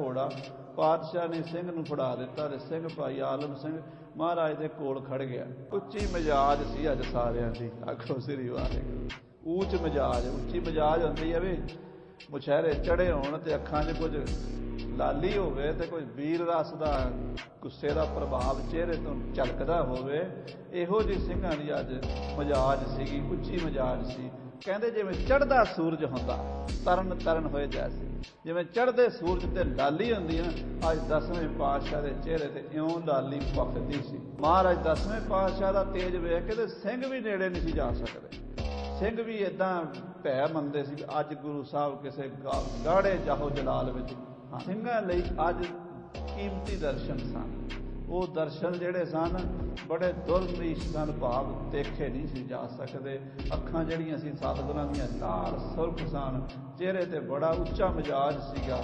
ਘੋੜਾ, ਪਾਤਸ਼ਾਹ ਨੇ ਸਿੰਘ ਨੂੰ ਫੜਾ ਦਿੱਤਾ ਤੇ ਸਿੰਘ ਭਾਈ ਆਲਮ ਸਿੰਘ ਮਹਾਰਾਜ ਦੇ ਕੋਲ ਖੜ ਗਿਆ। ਉੱਚੀ ਮਜਾਜ ਸੀ ਅੱਜ ਸਾਰਿਆਂ ਦੀ। ਆਖੋ ਸ੍ਰੀ ਵਾਹਿਗੁਰੂ। ਉੱਚ ਮਜਾਜ, ਉੱਚੀ ਮਜਾਜ ਹੁੰਦੀ ਹੈ ਵੀ ਮੁਸ਼ਹਿਰੇ ਚੜੇ ਹੋਣ ਤੇ ਅੱਖਾਂ 'ਚ ਕੁਝ ਲਾਲੀ ਹੋਵੇ ਤੇ ਕੋਈ ਵੀਰ ਰਸ ਦਾ ਗੁੱਸੇ ਦਾ ਪ੍ਰਭਾਵ ਚਿਹਰੇ ਤੋਂ ਝਲਕਦਾ ਹੋਵੇ, ਇਹੋ ਜਿਹੀ ਸਿੰਘਾਂ ਦੀ ਅੱਜ ਮਜਾਜ ਸੀਗੀ, ਉੱਚੀ ਮਜਾਜ ਸੀ। ਕਹਿੰਦੇ ਜਿਵੇਂ ਚੜਦਾ ਸੂਰਜ ਹੁੰਦਾ ਤਰਨ ਤਰਨ ਹੋਏ ਜੈਸੇ। ਜਿਵੇਂ ਚੜਦੇ ਸੂਰਜ ਤੇ ਲਾਲੀ ਹੁੰਦੀ ਹੈ ਅੱਜ ਦਸਵੇਂ ਪਾਤਸ਼ਾਹ ਦੇ ਚਿਹਰੇ ਤੇ ਇਉਂ ਲਾਲੀ ਪੱਕਦੀ ਸੀ। ਮਹਾਰਾਜ ਦਸਵੇਂ ਪਾਤਸ਼ਾਹ ਦਾ ਤੇਜ ਵੇਖ ਕੇ ਤੇ ਸਿੰਘ ਵੀ ਨੇੜੇ ਨਹੀਂ ਸੀ ਜਾ ਸਕਦੇ। ਸਿੰਘ ਵੀ ਇਦਾਂ ਭੈ ਮੰਨਦੇ ਸੀ ਅੱਜ ਗੁਰੂ ਸਾਹਿਬ ਕਿਸੇ ਗਾੜੇ ਜਾਹੋ ਜਲਾਲ ਵਿੱਚ ਸਿੰਘਾਂ ਲਈ ਅੱਜ ਕੀਮਤੀ ਦਰਸ਼ਨ ਸਨ। ਉਹ ਦਰਸ਼ਨ ਜਿਹੜੇ ਸਨ, ਬੜੇ ਦੁਰਨੀਸ਼ ਸਨ ਭਾਵ, ਦੇਖੇ ਨਹੀਂ ਸੀ ਜਾ ਸਕਦੇ। ਅੱਖਾਂ ਜਿਹੜੀਆਂ ਸੀ ਸਤਿਗੁਰਾਂ ਦੀਆਂ ਲਾਲ ਸੁਰਖ ਸਨ। ਚਿਹਰੇ ਤੇ ਬੜਾ ਉੱਚਾ ਮਿਜਾਜ ਸੀਗਾ।